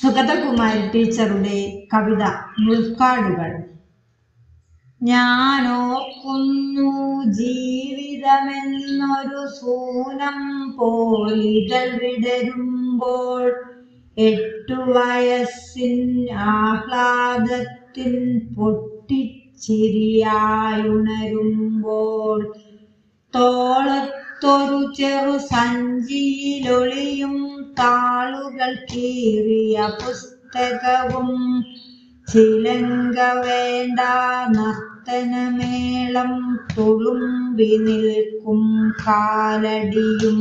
സുഗതകുമാരി ടീച്ചറുടെ കവിത മുൾക്കാടുകൾ ഞാനോക്കുന്നു ജീവിതമെന്നൊരു സൂനം പോലിതൾ വിടരുമ്പോൾ എട്ടു വയസ്സിൻ ആഹ്ലാദത്തിൻ പൊട്ടിച്ചിരിയായുണരുമ്പോൾ തോളത്തൊരു ചെറു സഞ്ചിയിലൊളിയും താളുകൾ കീറിയ പുസ്തകവും ചിലങ്ക വേണ്ട നർത്തനമേളം തുളുമ്പി നിൽക്കും കാലടിയും.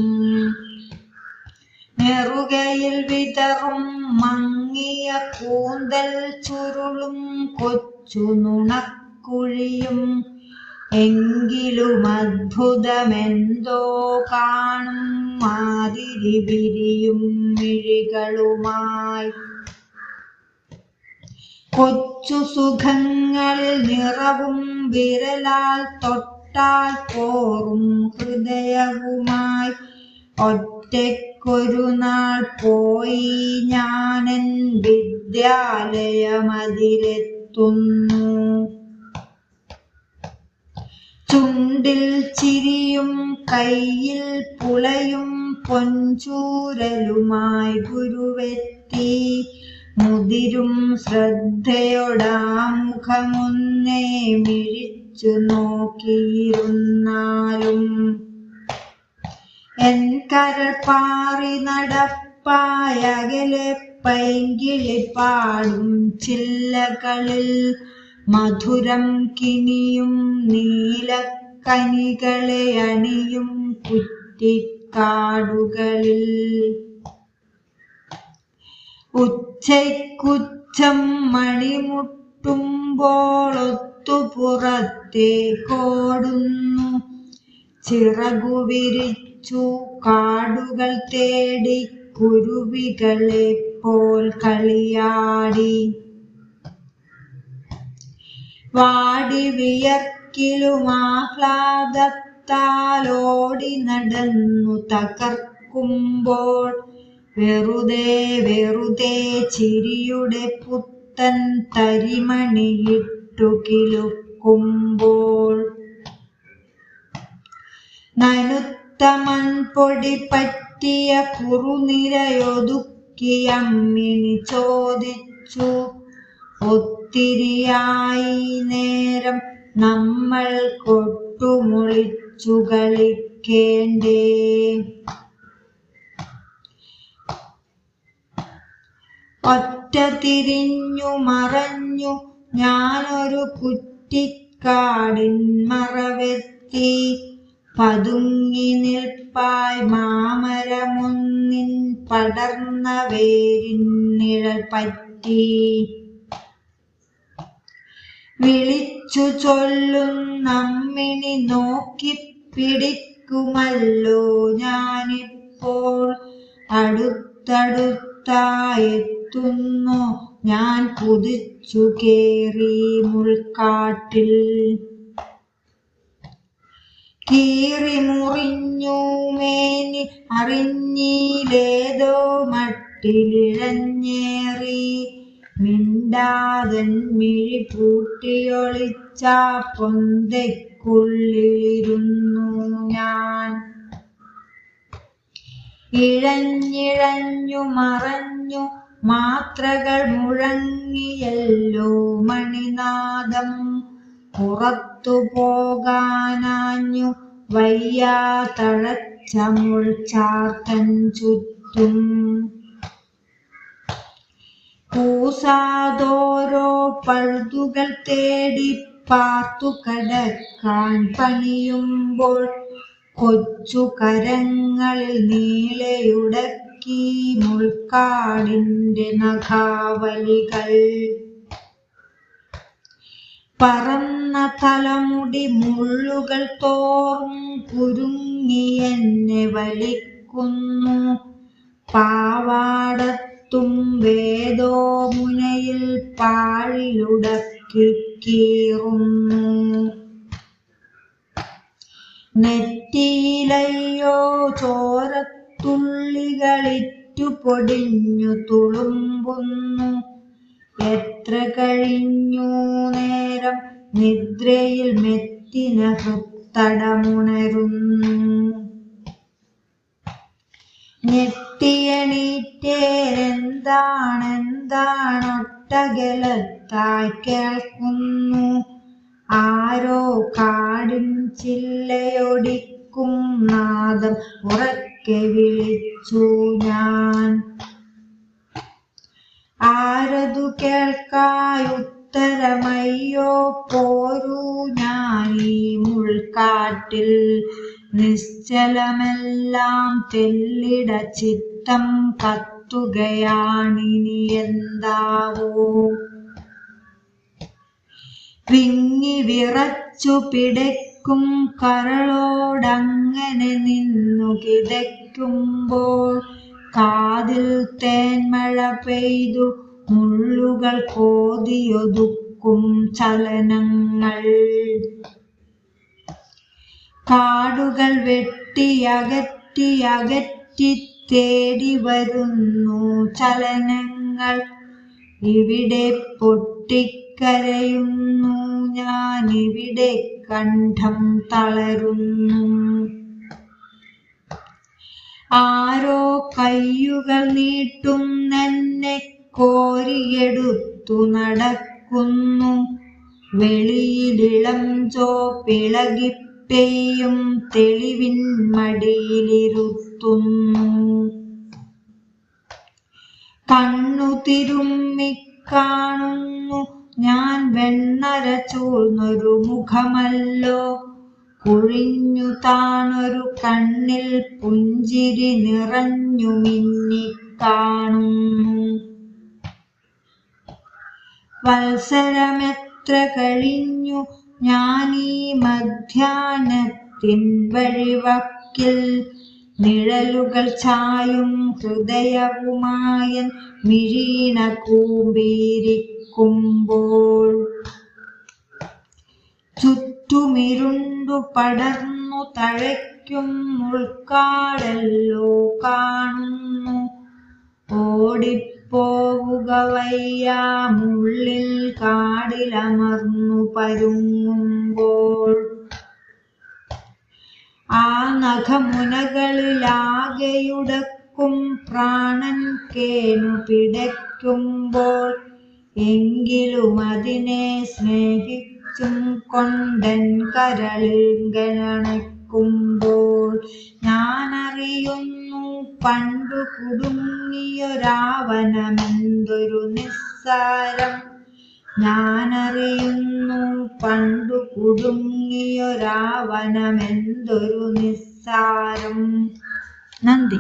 നെറുകയിൽ വിതറും മങ്ങിയ കൂന്തൽ ചുരുളും കൊച്ചു നുണക്കുഴിയും എങ്കിലും അത്ഭുതമെന്തോ കാണും. മാതിരി വിരിയും മിഴികളുമായി. കൊച്ചു സുഖങ്ങൾ നിറവും വിരലാൽ തൊട്ടാൽ പോറും ഹൃദയവുമായി. ഒറ്റയ്ക്കൊരു നാൾ പോയി ഞാനൻ വിദ്യാലയമതിലെത്തുന്നു. ചുണ്ടിൽ ചിരിയും കയ്യിൽ പുളയും പൊൻചൂരലുമായി ഗുരുവെത്തി. മുതിരും ശ്രദ്ധയോടാമുഖമൊന്നേ മിഴിച്ചു നോക്കിയിരുന്നാലും. എൻ കരൾ നടപ്പായകലെ പൈങ്കിളിപ്പാടും ചില്ലകളിൽ മധുരം കിനിയും നീലക്കനികളെ അണിയും കുറ്റിക്കാടുകളിൽ. ഉച്ചയ്ക്കുച്ചം മണിമുട്ടുമ്പോൾ ഒത്തുപുറത്തേക്കോടുന്നു ചിറകു വിരിച്ചു കാടുകൾ തേടി കുരുവികളെ പോൽ കളിയാടി. വാടി വിയർക്കിലും ആഹ്ലാദത്താലോടി നടന്നു തകർക്കുമ്പോൾ വെറുതെ വെറുതെ ചിരിയുടെ പുത്തൻ തരിമണിയിട്ടു കിലുക്കുമ്പോൾ നനുത്ത മൺപൊടി പറ്റിയ കുറുനിരയൊതുക്കിയമ്മിണി ചോദിച്ചു. ഒത്തിരിയായി നേരം നമ്മൾ കൊട്ടുമുളിച്ചു കളിക്കേണ്ടേ ഒറ്റ തിരിഞ്ഞു മറഞ്ഞു ഞാനൊരു കുറ്റിക്കാടിൻ മറവെത്തി. പതുങ്ങി നിൽപ്പായ് മാമരമൊന്നിൻ പടർന്ന വേരിൻ നിഴൽ പറ്റി. വിളിച്ചു ചൊല്ലും നമ്മിനി നോക്കി പിടിക്കുമല്ലോ ഞാനിപ്പോൾ. അടുത്തടുത്തായെത്തുന്നു ഞാൻ കുതിച്ചു കേറി മുൾക്കാട്ടിൽ. കീറി മുറിഞ്ഞു മേനി അറിഞ്ഞിലേതോ മട്ടിലിഴഞ്ഞേറി മിണ്ടാതൻ മിഴി പൂട്ടിയൊളിച്ച പൊന്തയ്ക്കുള്ളിലിരുന്നു ഞാൻ. ഇഴഞ്ഞിഴഞ്ഞു മറഞ്ഞു മാത്രകൾ മുഴങ്ങിയല്ലോ മണിനാദം. പുറത്തു പോകാനാഞ്ഞു വയ്യാ തഴച്ച മുൾച്ചാർത്തൻ ചുറ്റും. പൂസാതോരോ പഴുതുകൾ തേടി പാർത്തു കടക്കാൻ പണിയുമ്പോൾ കൊച്ചു കരങ്ങളിൽ നീളയുടക്കി മുൾക്കാടിന്റെ നഖാവലികൾ. പറന്ന തലമുടി മുള്ളുകൾ തോറും കുരുങ്ങി എന്നെ വലിക്കുന്നു. പാവാടത്തും വേദോ മുനയിൽ പാഴിലുടക്കി കീറുന്നു. നെറ്റിയിലയ്യോ ചോരത്തുള്ളികളിറ്റു പൊടിഞ്ഞു തുളുമ്പുന്നു. എത്ര കഴിഞ്ഞു നേരം നിദ്രയിൽ മെത്തിന ഹൃത്തടമുണരുന്നു ഞെട്ടിയണീറ്റേരെന്താണെന്താണൊട്ടകലത്തായി കേൾക്കുന്നു. ആരോ കാടിൻ ചില്ലയൊടിക്കും നാദം ഉറക്കെ വിളിച്ചു ഞാൻ. ആരതു കേൾക്കായുത്തരമയ്യോ പോരൂ ഞാനീ മുൾക്കാട്ടിൽ. നിശ്ചലമെല്ലാം തെല്ലിട ചിത്തം കത്തുകയാണിനി എന്താവോ. വിങ്ങി വിറച്ചു പിടയ്ക്കും കരളോടങ്ങനെ നിന്നു കിതയ്ക്കുമ്പോൾ കാതിൽ തേന്മഴ പെയ്തു മുള്ളുകൾ കോതിയൊതുക്കും ചലനങ്ങൾ. കാടുകൾ വെട്ടി അകറ്റി അകറ്റി തേടി വരുന്നു ചലനങ്ങൾ. ഇവിടെ പൊട്ടിക്കരയുന്നു ഞാൻ ഇവിടെ കണ്ഠം തളരുന്നു. ആരോ കയ്യുകൾ നീട്ടും നീട്ടുന്നെന്നെ കോരിയെടുത്തു നടക്കുന്നു. വെളിയിലിളം ചോപ്പിളകിപ്പെയ്യും തെളിവിൻ മടിയിലിരുത്തുന്നു. കണ്ണു ഞാൻ വെണ്ണര ചൂർന്നൊരു മുഖമല്ലോ. കുഴിഞ്ഞു താണൊരു കണ്ണിൽ പുഞ്ചിരി നിറഞ്ഞു മിന്നിക്കാണുന്നു വത്സരമെത്ര കഴിഞ്ഞു ഞാനീ മധ്യാനത്തിൻ വഴിവക്കിൽ നിഴലുകൾ ചായും ഹൃദയവുമായൻ മിഴീണ കൂമ്പിരിക്കുമ്പോൾ. ചുറ്റുമിരുണ്ടു പടർന്നു തഴയ്ക്കും മുൾക്കാടല്ലോ കാണുന്നു. ഓടിപ്പോവുക വയ്യാമുള്ളിൽ കാടിലമർന്നു പരുങ്ങുമ്പോൾ ആ നഖമുനകളിലാകെയുടക്കും പ്രാണൻ കേനു പിടയ്ക്കുമ്പോൾ എങ്കിലും അതിനെ സ്നേഹിച്ചും കൊണ്ടൻ കരളിങ്കണക്കുമ്പോൾ ഞാനറിയുന്നു പണ്ടു കുടുങ്ങിയൊരാവനമെന്തൊരു നിസ്സാരം. ഞാനറിയുന്നു പണ്ടു കുടുങ്ങിയൊരാവനമെന്തൊരു നിസ്സാരം. നന്ദി.